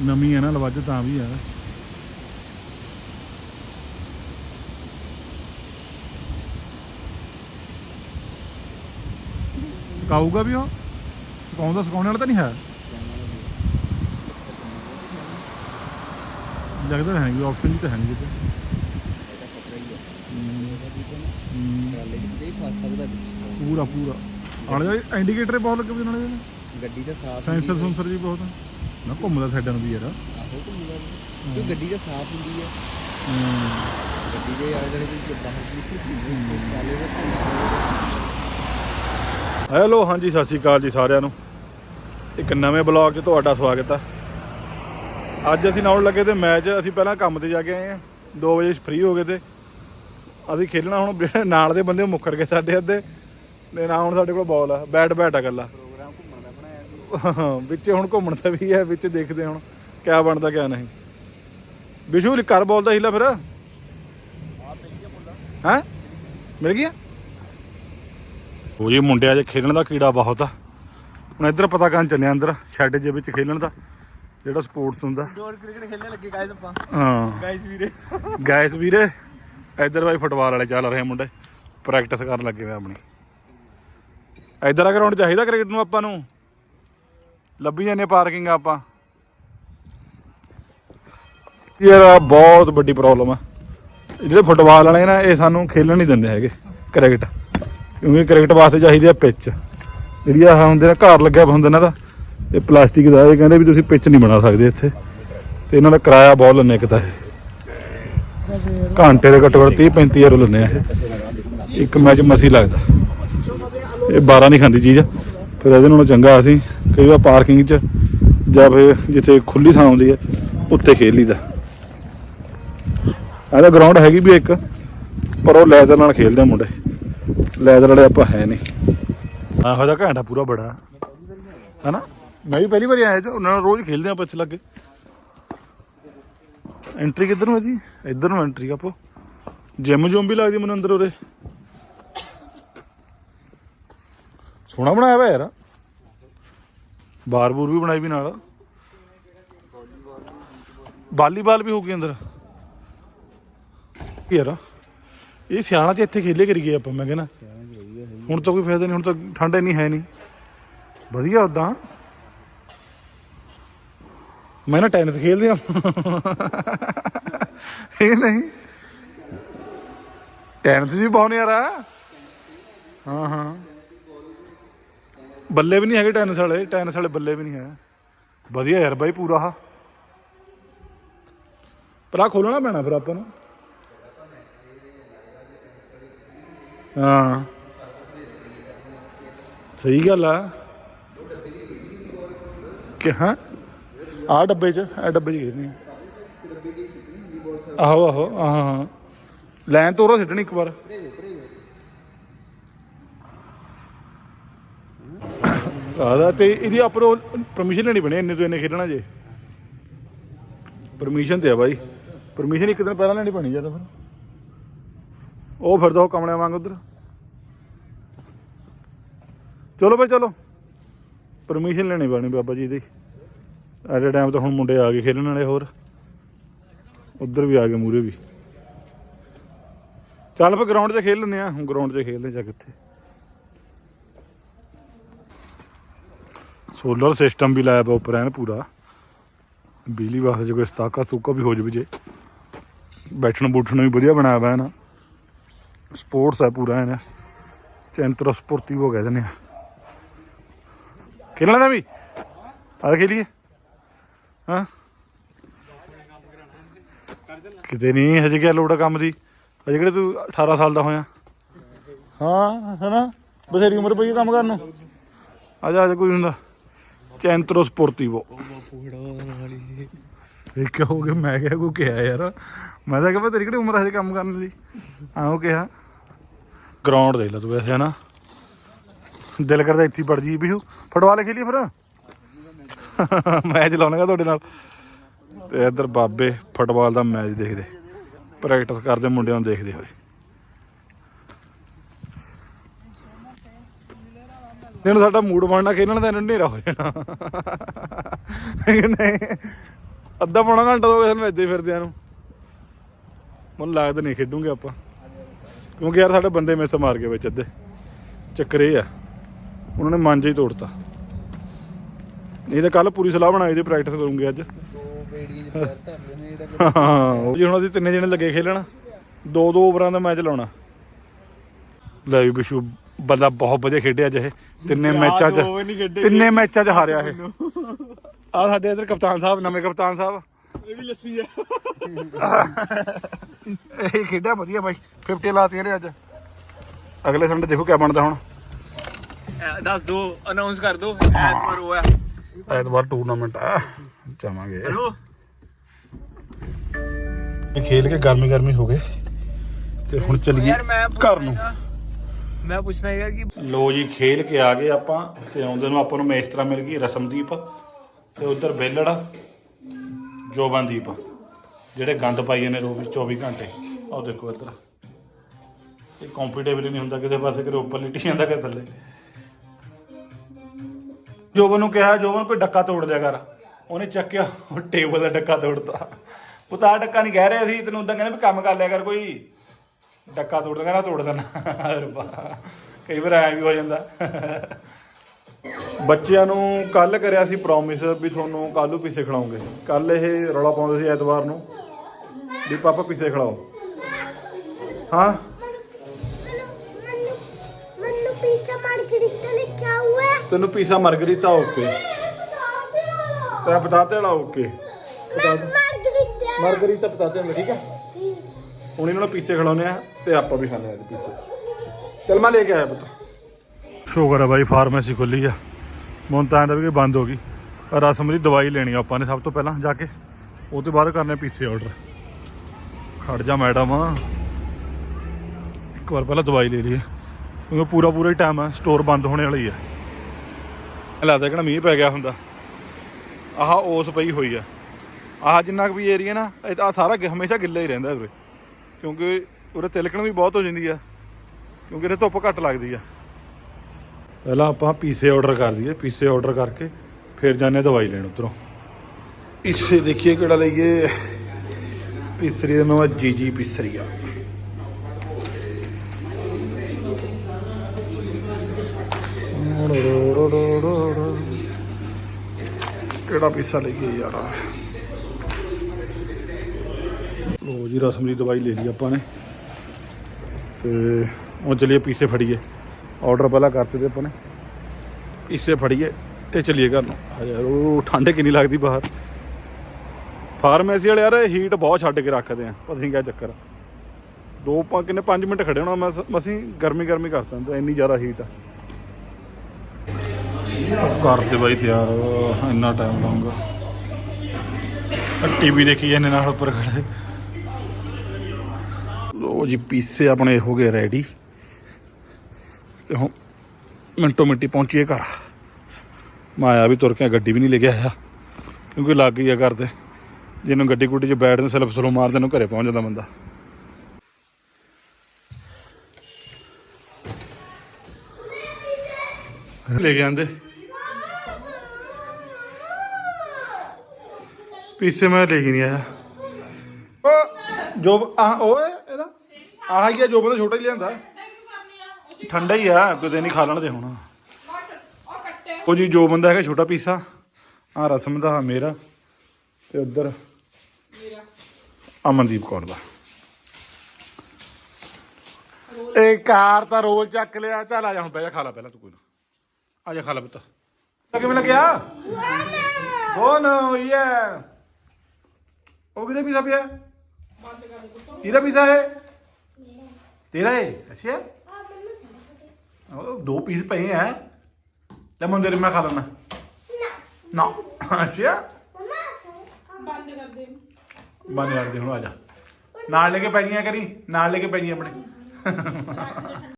ਨਵੀਂ ਹੈ ਨਾ ਲਵੱਜ ਤਾਂ ਵੀ ਆ ਸੁਕਾਊਗਾ ਵੀ ਉਹ? ਸੁਕਾਉਂਦਾ ਸੁਕਾਉਣ ਵਾਲਾ ਤਾਂ ਨਹੀਂ ਹੈ? ਲੱਗਦਾ ਹੈ ਨਹੀਂ ਆਪਸ਼ਨ ਹੀ ਤਾਂ ਹੈ ਨਹੀਂ ਕਿਤੇ। ਪੂਰਾ ਪੂਰਾ। ਆਲੇ ਇੰਡੀਕੇਟਰ ਬਹੁਤ ਲੱਗੇ ਵੀ ਨਾਲੇ ਗੱਡੀ ਦਾ ਸਾਫ਼ ਸੈਂਸਰ ਸੁੰਸਰ ਜੀ ਬਹੁਤ ਨਾ ਘੁੰਮਦਾ ਸਾਈਡਾਂ ਨੂੰ ਵੀ ਯਾਰ। ਆਹੋ ਘੁੰਮਦਾ ਜੀ। ਕਿਉਂ ਗੱਡੀ ਦਾ ਸਾਫ਼ ਹੁੰਦੀ ਹੈ ਹੂੰ। ਗੱਡੀ ਦੇ ਆਲੇ ਦੁਆਲੇ ਕੋਈ ਬਾਹਰ ਨਿਕਲ ਟਰਾਲੇ ਦਾ ਹੈਲੋ ਹਾਂਜੀ ਸਤਿ ਸ਼੍ਰੀ ਅਕਾਲ ਜੀ ਸਾਰਿਆਂ ਨੂੰ। ਇੱਕ ਨਵੇਂ ਬਲੌਗ 'ਚ ਤੁਹਾਡਾ ਸਵਾਗਤ ਹੈ ਅੱਜ ਅਸੀਂ ਨਾਉਣ ਲੱਗੇ ਤੇ ਮੈਚ ਅਸੀਂ ਪਹਿਲਾਂ ਕੰਮ ਤੇ ਜਾ ਕੇ ਆਏ ਆ। 2 ਵਜੇ ਫ੍ਰੀ ਹੋ ਗਏ ਤੇ। ਅਸੀਂ ਖੇਲਣਾ ਹੁਣ ਨਾਲ ਦੇ ਬੰਦੇ ਮੁੱਕਰ ਗਏ ਸਾਡੇ ਅੱਧੇ। ਤੇ ਨਾ ਹੁਣ ਸਾਡੇ ਕੋਲ ਬਾਲ ਆ। ਬੈਟ ਬੈਟ ਆ ਗੱਲਾ ਪ੍ਰੋਗਰਾਮ ਘੁੰਮਣ ਦਾ ਬਣਾਇਆ ਸੀ ਵਿੱਚ ਹੁਣ ਘੁੰਮਣ ਦਾ ਵੀ ਹੈ ਵਿੱਚ ਦੇਖਦੇ ਹੁਣ ਕਿਆ ਬਣਦਾ ਕਿਆ ਨਹੀਂ। ਵਿਸ਼ੂ ਕਰ ਬੋਲਦਾ ਹੀਲਾ ਫਿਰ। ਹੈ? ਮਿਲ ਗਿਆ? ਉਹ ਜੀ ਮੁੰਡਿਆਂ 'ਚ ਖੇਲਣ ਦਾ ਕੀੜਾ ਬਹੁਤ ਆ। ਹੁਣ ਇੱਧਰ ਪਤਾ ਕਰਨ ਚੱਲਿਆ ਅੰਦਰ ਸ਼ੈੱਡ ਜੇ ਵਿੱਚ ਖੇਲਣ ਦਾ ਜਿਹੜਾ ਸਪੋਰਟਸ ਹੁੰਦਾ। ਡੋਰ ਕ੍ਰਿਕਟ ਖੇਲਣ ਲੱਗੇ ਗਾਇਸ ਆਪਾਂ। ਹਾਂ। ਗਾਇਸ ਵੀਰੇ। ਗਾਇਸ ਵੀਰੇ ਇੱਧਰ ਬਾਈ ਫੁੱਟਬਾਲ ਵਾਲੇ ਚੱਲ ਰਹੇ ਮੁੰਡੇ। ਪ੍ਰੈਕਟਿਸ ਕਰਨ ਲੱਗੇ ਆਪਣੀ। ਇੱਧਰ ਆ ਗਰਾਊਂਡ ਚਾਹੀਦਾ ਕ੍ਰਿਕਟ ਨੂੰ ਆਪਾਂ ਨੂੰ। ਲੱਭੀ ਜਾਂਦੇ ਪਾਰਕਿੰਗ ਆਪਾਂ। ਯਾਰ, ਆਹ ਬਹੁਤ ਵੱਡੀ ਪ੍ਰੋਬਲਮ ਆ। ਜਿਹੜੇ ਫੁੱਟਬਾਲ ਵਾਲੇ ਨਾ, ਇਹ ਸਾਨੂੰ ਖੇਲਣ ਨਹੀਂ ਦਿੰਦੇ ਹੈਗੇ ਕ੍ਰਿਕਟ ਕਿਉਂਕਿ ਕ੍ਰਿਕਟ ਵਾਸਤੇ ਚਾਹੀਦੀ ਆ ਪਿੱਚ ਜਿਹੜੀ ਆ ਹੁੰਦੇ ਨੇ, ਘਰ ਲੱਗਿਆ ਹੁੰਦਾ ਨਾ ਦਾ ਇਹ ਪਲਾਸਟਿਕ ਦਾ, ਇਹ ਕਹਿੰਦੇ ਵੀ ਤੁਸੀਂ ਪਿੱਚ ਨਹੀਂ ਬਣਾ ਸਕਦੇ ਇੱਥੇ। ਤੇ ਇਹਨਾਂ ਦਾ ਕਿਰਾਇਆ ਬਹੁਤ ਲੈਂਦੇ ਇੱਕ ਤਾਂ ਇਹ। ਘੰਟੇ ਦੇ ਘੱਟੋ ਘੱਟ 30 35 ਯੂਰੋ ਲੈਂਦੇ ਆ ਇਹ। ਇੱਕ ਮੈਚ ਮਸੀ ਲੱਗਦਾ। ਇਹ 12 ਨਹੀਂ ਖਾਂਦੀ ਚੀਜ਼। ਫਿਰ ਇਹਦੇ ਨਾਲੋਂ ਚੰਗਾ ਅਸੀਂ ਕਈ ਵਾਰ ਪਾਰਕਿੰਗ 'ਚ ਜਾਂ ਫਿਰ ਜਿੱਥੇ ਖੁੱਲੀ ਥਾਂ ਹੁੰਦੀ ਹੈ, ਉੱਤੇ ਖੇਲ ਲਈਦਾ ਇਹਦਾ ਗਰਾਊਂਡ ਹੈਗੀ ਵੀ ਇੱਕ, ਪਰ ਉਹ ਲੈਦਰ ਨਾਲ ਖੇਲਦੇ ਮੁੰਡੇ। ਲੈਦਰ ਵਾਲੇ ਆਪਾਂ ਹੈ ਨਹੀਂ। ਆਹੋ ਦਾ ਘੰਟਾ ਪੂਰਾ ਬੜਾ। ਹਨਾ? ਮੈਂ ਵੀ ਪਹਿਲੀ ਵਾਰੀ ਆਇਆ ਤੇ ਉਹਨਾਂ ਨਾਲ ਰੋਜ਼ ਖੇਲਦੇ ਆ ਪਿੱਛੇ ਲੱਗੇ। ਐਂਟਰੀ ਕਿੱਧਰ ਨੂੰ ਹੈ ਜੀ? ਇੱਧਰ ਨੂੰ ਐਂਟਰੀ ਆਪੋ। ਜਿਮ ਜੁਮ ਵੀ ਲੱਗਦੀ ਮੈਨੂੰ ਅੰਦਰ ਉਰੇ। ਸੋਹਣਾ ਬਣਾਇਆ ਵਾ ਯਾਰ। ਬਾਰ ਬੂਰ ਵੀ ਬਣਾਈ ਵੀ ਨਾਲ। ਵਾਲੀਬਾਲ ਵੀ ਹੋ ਗਈ ਅੰਦਰ। ਯਾਰ, ਇਹ ਸਿਆਣਾ ਚ ਇੱਥੇ ਖੇਲੇ ਕਰੀਏ ਆਪਾਂ, ਮੈਂ ਕਹਿੰਦਾ। ਹੁਣ ਤਾਂ ਕੋਈ ਫਾਇਦਾ ਨਹੀਂ, ਹੁਣ ਤਾਂ ਠੰਡ ਇੰਨੀ ਹੈ ਨਹੀਂ। ਵਧੀਆ ਉਦਾਂ ਮੈਂ ਨਾ ਟੈਨਿਸ ਖੇਲਦੇ ਆ। ਇਹ ਨਹੀਂ। ਟੈਨਿਸ ਵੀ ਬਹੁਤ ਯਾਰ। ਹਾਂ ਹਾਂ। ਬੱਲੇ ਵੀ ਨਹੀਂ ਹੈਗੇ ਟੈਨਿਸ ਵਾਲੇ ਟੈਨਿਸ ਵਾਲੇ ਬੱਲੇ ਵੀ ਨਹੀਂ ਹੈ। ਵਧੀਆ ਯਾਰ ਬਾਈ ਪੂਰਾ ਆ। ਪਰ ਆ ਖੋਲਣਾ ਪੈਣਾ ਫਿਰ ਆਪਾਂ ਨੂੰ। ਹਾਂ। ਸਹੀ ਗੱਲ ਆ। ਕਿ ਹਾਂ? ਆ ਡੱਬੇ ਚ ਆ ਡੱਬੇ ਚ ਖੇਡਣੀ ਆਹੋ ਆਹੋ, ਹਾਂ ਹਾਂ ਲੈਣ ਤੋਂ ਉਹ ਸਿੱਟਣੀ ਇੱਕ ਵਾਰ। ਆਦਾ ਤੇ ਇਹਦੀ ਆਪਰੋ ਪਰਮਿਸ਼ਨ ਲੈਣੀ ਬਣੀ ਇੰਨੇ ਤੋਂ ਇੰਨੇ ਖੇਡਣਾ ਜੇ। ਪਰਮਿਸ਼ਨ ਤੇ ਆ ਬਾਈ। ਪਰਮਿਸ਼ਨ ਇੱਕ ਦਿਨ ਪਹਿਲਾਂ ਲੈਣੀ ਪੈਣੀ ਜਾਂ ਤਾਂ ਫਿਰ। ਉਹ ਫਿਰਦਾ ਉਹ ਕਮਲਿਆਂ ਵਾਂਗ ਉਧਰ। ਚਲੋ ਬਈ ਚਲੋ। ਪਰਮਿਸ਼ਨ ਲੈਣੀ ਪੈਣੀ ਬਾਬਾ ਜੀ ਦੀ। ਐਟ ਟਾਈਮ ਤਾਂ ਹੁਣ ਮੁੰਡੇ ਆ ਗਏ ਖੇਲਣ ਵਾਲੇ ਹੋਰ। ਉਧਰ ਵੀ ਆ ਗਏ ਮੂਰੇ ਵੀ। ਚੱਲ ਫੇ ਗਰਾਊਂਡ 'ਚ ਖੇਲ ਲੈਂਦੇ ਆ ਹੁਣ ਗਰਾਊਂਡ 'ਚ ਖੇਲਦੇ ਜਾ ਕਿੱਥੇ ਸੋਲਰ ਸਿਸਟਮ ਵੀ ਲਾਇਆ ਪਿਆ ਉੱਪਰ ਐਨ ਪੂਰਾ। ਬਿਜਲੀ ਵਾਸਤੇ ਜੇ ਕੋਈ ਸਤਾਕਾ ਸੁੱਕਾ ਵੀ ਹੋ ਜਵੇ ਜੇ। ਬੈਠਣ ਬੂਠਣ ਵੀ ਵਧੀਆ ਬਣਾਇਆ ਹੋਇਆ ਨਾ। ਸਪੋਰਟਸ ਹੈ ਪੂਰਾ ਐਨ। ਚੈਂਤਰ ਸਪੋਰਟੀਵੋ ਕਹਿ ਦਿੰਦੇ ਆ। ਖੇਲਣਾ ਤਾਂ ਵੀ? ਆ ਖੇਲੀਏ। ਹਾਂ? ਕਿਤੇ ਨਹੀਂ ਹਜੇ ਕਿਆ ਲੋੜ ਆ ਕੰਮ ਦੀ। ਹਜੇ ਕਿਹੜੇ ਤੂੰ 18 ਸਾਲ ਦਾ ਹੋਇਆ। ਹਾਂ, ਹਨਾ? ਬਥੇਰੀ ਉਮਰ ਪਈ ਕੰਮ ਕਰਨ ਨੂੰ। ਆ ਜਾ ਆ ਜਾ, ਕੋਈ ਹੁੰਦਾ। ਚੈਂਤਰੋ ਸਪੋਰਟੀਵੋ ਇਹ ਕਿਹਾ ਮੈਂ ਕਿਹਾ ਕੋਈ ਕਿਹਾ ਯਾਰ? ਮੈਂ ਤਾਂ ਕਿਹਾ ਤੇਰੀ ਕਿਹੜੀ ਉਮਰ ਹੈ ਕੰਮ ਕਰਨ ਦੀ ਹਾਂ, ਉਹ ਕਿਹਾ। ਗਰਾਊਂਡ ਦੇ ਲੈ ਤੂੰ ਵੈਸੇ, ਹਨਾ? ਦਿਲ ਕਰਦਾ ਇੱਥੇ ਹੀ ਪੜ ਜੀ ਬਿਸ਼ੂ, ਫੁੱਟਬਾਲ ਖੇਲੀ ਫਿਰ? ਮੈਚ ਲਾਉਣਾਗਾ ਤੁਹਾਡੇ ਨਾਲ। ਤੇ ਇੱਧਰ ਬਾਬੇ ਫੁੱਟਬਾਲ ਦਾ ਮੈਚ ਦੇਖਦੇ। ਪ੍ਰੈਕਟਿਸ ਕਰਦੇ, ਮੁੰਡਿਆਂ ਨੂੰ ਦੇਖਦੇ ਹੋਏ। ਇਹਨੂੰ ਸਾਡਾ ਮੂਡ ਬਣਨਾ ਖੇਲਣ ਦਾ ਹਨੇਰਾ ਹੋ ਜਾਣਾ। ਨਹੀਂ ਅੱਧਾ ਪੌਣਾ ਘੰਟਾ ਹੋ ਗਿਆ ਸਾਨੂੰ ਇੱਦਾਂ ਹੀ ਫਿਰਦਿਆਂ ਨੂੰ। ਮੈਨੂੰ ਲੱਗਦਾ ਨਹੀਂ ਖੇਡੂਗੇ ਆਪਾਂ। ਕਿਉਂਕਿ ਯਾਰ ਸਾਡੇ ਬੰਦੇ ਮਿਸ ਮਾਰ ਗਏ ਵਿੱਚ ਅੱਧੇ। ਚੱਕਰ ਇਹ ਆ, ਉਹਨਾਂ ਨੇ ਮਨ ਮਾਂਜਾ ਹੀ ਤੋੜਤਾ। ਨਹੀਂ ਤਾਂ ਕੱਲ ਪੂਰੀ ਸਲਾਹ ਬਣਾਈ ਦੀ ਪ੍ਰੈਕਟਿਸ ਕਰੂੰਗੇ ਅੱਜ। ਹਾਂ, ਜੀ ਹੁਣ ਅਸੀਂ ਤਿੰਨੇ ਜਣੇ ਲੱਗੇ ਖੇਲਣ ਦੋ ਦੋ ਓਵਰਾਂ ਦਾ ਮੈਚ ਲਾਉਣਾ। ਲੈ ਵੀ ਬਿਸ਼ੂ ਬੰਦਾ ਬਹੁਤ ਵਧੀਆ ਖੇਡਿਆ ਅੱਜ ਇਹ। ਤਿੰਨੇ ਮੈਚਾਂ 'ਚ ਤਿੰਨੇ ਮੈਚਾਂ 'ਚ ਹਾਰਿਆ ਇਹ। ਆ ਸਾਡੇ ਇਧਰ ਕਪਤਾਨ ਸਾਹਿਬ ਨਵੇਂ ਕਪਤਾਨ ਸਾਹਿਬ। ਇਹ ਵੀ ਲੱਸੀ ਆ। ਇਹ ਖੇਡਿਆ ਵਧੀਆ ਬਾਈ 50 ਲਾਤੀਆਂ ਨੇ ਅੱਜ। ਅਗਲੇ ਸੰਡੇ ਦੇਖੋ ਕਿਆ ਬਣਦਾ ਹੁਣ। ਦੱਸ ਦੋ ਅਨਾਉਂਸ ਕਰ ਦੋ ਐਤਵਾਰ ਹੋਇਆ ਐਤਵਾਰ ਟੂਰਨਾਮੈਂਟ ਆ ਜਾਵਾਂਗੇ। ਹੈਲੋ? ਖੇਲ ਕੇ ਗਰਮੀ ਗਰਮੀ ਹੋ ਗਏ ਤੇ ਹੁਣ ਚੱਲੀਏ ਯਾਰ ਮੈਂ ਘਰ ਨੂੰ। ਮੈਂ ਪੁੱਛਣਾ ਹੈਗਾ ਕਿ ਲੋ ਜੀ, ਖੇਲ ਕੇ ਆ ਗਏ ਆਪਾਂ ਤੇ ਆਉਂਦੇ ਨੂੰ ਆਪਾਂ ਨੂੰ ਮੇਸਤਰਾ ਮਿਲ ਗਈ ਰਸਮਦੀਪ ਤੇ ਉਧਰ ਬੇਲੜ, ਜੋਬਨਦੀਪ, ਜਿਹੜੇ ਗੰਦ ਪਾਈਏ ਨੇ ਰੋਜ਼ 24 ਘੰਟੇ। ਆਹ ਦੇਖੋ ਇੱਧਰ। ਇਹ ਕੰਫਰਟੇਬਲ ਨਹੀਂ ਹੁੰਦਾ ਕਿਸੇ ਪਾਸੇ, ਕਿਤੇ ਉੱਪਰ ਲਿਟੀ ਜਾਂਦਾ ਕਿ ਥੱਲੇ। ਜੋਬਨ ਨੂੰ ਕਿਹਾ, ਜੋਬਨ, ਕੋਈ ਡੱਕਾ ਤੋੜ ਲਿਆ ਕਰ। ਉਹਨੇ ਚੱਕਿਆ, ਉਹ ਟੇਬਲ ਦਾ ਡੱਕਾ ਤੋੜਤਾ। ਉਹ ਤਾਂ ਡੱਕਾ ਨਹੀਂ ਕਹਿ ਰਿਹਾ ਸੀ, ਤੈਨੂੰ ਉਦਾਂ ਕਹਿੰਦੇ ਵੀ ਕੰਮ ਕਰ ਲਿਆ ਕਰ ਕੋਈ। ਡੱਕਾ ਤੋੜ ਦੇਣਾ ਨਾ ਤੋੜ ਦੇਣਾ ਰੱਬਾ ਕਈ ਵਾਰ ਐਂ ਵੀ ਹੋ ਜਾਂਦਾ। ਬੱਚਿਆਂ ਨੂੰ ਕੱਲ ਕਰਿਆ ਸੀ ਪ੍ਰੋਮਿਸ ਵੀ ਤੁਹਾਨੂੰ ਕੱਲੂ ਪੀਸੇ ਖਿਲਾਉਂਗੇ। ਕੱਲ ਇਹ ਰੌਲਾ ਪਾਉਂਦੇ ਸੀ ਐਤਵਾਰ ਨੂੰ ਵੀ ਪਾਪਾ ਪੀਸੇ ਖਿਲਾਓ। ਹਾਂ? ਤੈਨੂੰ ਪੀਸਾ ਮਾਰਗਰੀਤਾ ਲੈ ਕੇ ਆਉਆ ਤੈਨੂੰ ਪੀਸਾ ਮਾਰਗਰੀਤਾ ਓਕੇ। ਤੇਰਾ ਪਤਾਤੇ ਲਾ ਓਕੇ। ਮਾਰਗਰੀਤਾ ਮਾਰਗਰੀਤਾ ਪਤਾਤੇ ਵਾਲਾ ਠੀਕ ਹੈ? ਹੁਣ ਇਹਨਾਂ ਨੂੰ ਪੀਸੇ ਖਿਲਾਉਨੇ ਆ ਤੇ ਆਪਾਂ ਵੀ ਖਾਣੇ ਆ ਇਹਦੇ ਪੀਸੇ ਚਲ ਮੈਂ ਲੈ ਕੇ ਆਇਆ ਪੁੱਤ। ਸ਼ੁਕਰ ਹੈ ਬਾਈ ਫਾਰਮੇਸੀ ਖੁੱਲੀ ਆ। ਮਨ ਤਾਂ ਐਂ ਵੀ ਬੰਦ ਹੋ ਗਈ। ਰਸਮ ਦੀ ਦਵਾਈ ਲੈਣੀ ਆਪਾਂ ਨੇ ਸਭ ਤੋਂ ਪਹਿਲਾਂ ਜਾ ਕੇ। ਉਹ ਤੋਂ ਬਾਅਦ ਕਰਨੇ ਪੀਸੇ ਆਰਡਰ ਖੜ ਜਾ ਮੈਡਮ। ਇੱਕ ਵਾਰ ਪਹਿਲਾਂ ਦਵਾਈ ਲੈ ਲਈਏ। ਕਿਉਂਕਿ ਪੂਰਾ ਪੂਰਾ ਹੀ ਟਾਈਮ ਆ ਸਟੋਰ ਬੰਦ ਹੋਣੇ ਵਾਲੀ ਆ। ਲੱਗਦਾ ਕਿ ਨਾ ਮੀਂਹ ਪੈ ਗਿਆ ਹੁੰਦਾ। ਆਹ ਓਸ ਪਈ ਹੋਈ ਆ। ਆਹ ਜਿੰਨਾ ਕੁ ਵੀ ਏਰੀਆ ਨਾ ਆ ਸਾਰਾ ਹਮੇਸ਼ਾ ਗਿੱਲਾ ਹੀ ਰਹਿੰਦਾ ਉਰੇ। ਕਿਉਂਕਿ ਉਰੇ ਤਿਲਕਣ ਵੀ ਬਹੁਤ ਹੋ ਜਾਂਦੀ ਆ ਕਿਉਂਕਿ ਇਹ ਧੁੱਪ ਘੱਟ ਲੱਗਦੀ ਆ। ਪਹਿਲਾਂ ਆਪਾਂ ਪੀਸੇ ਆਰਡਰ ਕਰ ਦਈਏ ਪੀਸੇ ਆਰਡਰ ਕਰਕੇ ਫਿਰ ਜਾਂਦੇ ਹਾਂ ਦਵਾਈ ਲੈਣ ਉਧਰੋਂ। ਇਸੇ ਦੇਖੀਏ ਕਿਹੜਾ ਲਈਏ। ਪਿਸਰੀ ਦਾ ਨਾਮ ਜੀ ਜੀ ਪਿਸਰੀਆ ਕਿਹੜਾ ਪੀਸਾ ਲਈਏ ਯਾਰ। ਲੋ ਜੀ ਰਸਮ ਦੀ ਦਵਾਈ ਲੈ ਲਈ ਆਪਾਂ ਨੇ। ਤੇ ਉਹ ਚਲੀਏ ਪੀਸੇ ਫੜੀਏ। ਆਰਡਰ ਪਹਿਲਾਂ ਕਰਤੇ ਤੇ ਆਪਾਂ ਨੇ। ਪੀਸੇ ਫੜੀਏ ਤੇ ਚਲੀਏ ਘਰ ਨੂੰ। ਯਾਰ, ਉਹ ਠੰਡ ਕਿੰਨੀ ਲੱਗਦੀ ਬਾਹਰ। ਫਾਰਮੇਸੀ ਵਾਲੇ ਯਾਰ ਹੀਟ ਬਹੁਤ ਛੱਡ ਕੇ ਰੱਖਦੇ ਆ। ਪਤਾ ਨਹੀਂ ਕਿਆ ਚੱਕਰ ਆ। ਦੋ ਪਾ ਕਿੰਨੇ 5 ਮਿੰਟ ਖੜੇ ਹੋਣਾ ਮੈਂ ਅਸੀਂ ਗਰਮੀ ਗਰਮੀ ਕਰ ਤੇ ਇੰਨੀ ਜ਼ਿਆਦਾ ਹੀਟ ਆ। ਕਰਦੇ ਬਾਈ ਤਿਆਰ ਇੰਨਾ ਟਾਈਮ ਲਾਉਂਗਾ। ਟੀਵੀ ਦੇਖੀ ਜਾਂਦੇ ਨਾਲ ਉੱਪਰ ਖੜੇ। ਲੋ ਜੀ ਪੀਸੇ ਆਪਣੇ ਹੋ ਗਏ ਰੈਡੀ ਤੇ ਹੁਣ ਮਿੰਟੋ ਮਿੰਟੀ ਪਹੁੰਚੀਏ ਘਰ। ਮਾਇਆ ਵੀ ਤੁਰ ਕੇ ਗੱਡੀ ਵੀ ਨਹੀਂ ਲੈ ਕੇ ਆਇਆ, ਕਿਉਂਕਿ ਲੱਗ ਗਈ ਆ ਘਰ ਤੇ। ਜਿਹਨੂੰ ਗੱਡੀ ਗੁੱਡੀ 'ਚ ਬੈਠਦੇ ਸਲਫ ਸਲੋ ਮਾਰਦੇ ਨੂੰ ਘਰੇ ਪਹੁੰਚ ਜਾਂਦਾ ਬੰਦਾ। ਲੈ ਕੇ ਆਂਦੇ। ਪੀਸੇ ਮੈਂ ਲੈ ਕੇ ਨਹੀਂ ਆਇਆ। ਉਹ, ਜੋ ਆ ਓਏ। ਆਹ ਹੀ ਆ ਜੋ ਬੰਦਾ ਛੋਟਾ ਹੀ ਲਿਆਂਦਾ। ਠੰਡਾ ਹੀ ਆ ਕਿਤੇ ਨਹੀਂ ਖਾ ਲੈਣ ਦੇ ਹੁਣ। ਉਹ ਜੀ ਜੋ ਬੰਦਾ ਹੈਗਾ ਛੋਟਾ ਪੀਸਾ ਆ ਰਸਮ ਦਾ ਮੇਰਾ ਤੇ ਉਧਰ ਅਮਨਦੀਪ ਕੌਰ ਦਾ। ਇਹ ਕਾਰ ਤਾਂ ਰੋਲ ਚੱਕ ਲਿਆ ਚੱਲ ਆ ਜਾ ਹੁਣ ਬਹਿ ਜਾ ਖਾ ਲੈ ਪਹਿਲਾਂ ਤੂੰ ਕੋਈ ਨਾ। ਆ ਜਾ ਖਾ ਲੈ ਪੁੱਤ। ਕਿਵੇਂ ਲੱਗਿਆ? ਉਹ ਨੋ ਯਾ ਉਹ ਕਿਹਦਾ ਪੀਜ਼ਾ ਪਿਆ? ਕਿਹਦਾ ਪੀਜ਼ਾ ਹੈ ਤੇਰਾ ਹੈ ਅੱਛਾ। ਉਹ ਦੋ ਪੀਸ ਪਏ ਹੈ ਲੈ ਮੈਂ ਤੇਰੇ ਮੈਂ ਖਾ ਲੈਣਾ ਨਾ। ਅੱਛਾ। ਬੰਦ ਕਰ ਦੇ। ਬੰਦ ਕਰ ਦੇ ਹੁਣ ਆ ਜਾ। ਨਾਲ ਲੈ ਕੇ ਪੈ ਗਈਆਂ ਕਰੀ। ਨਾਲ ਲੈ ਕੇ ਪੈ ਗਈਆਂ ਆਪਣੇ।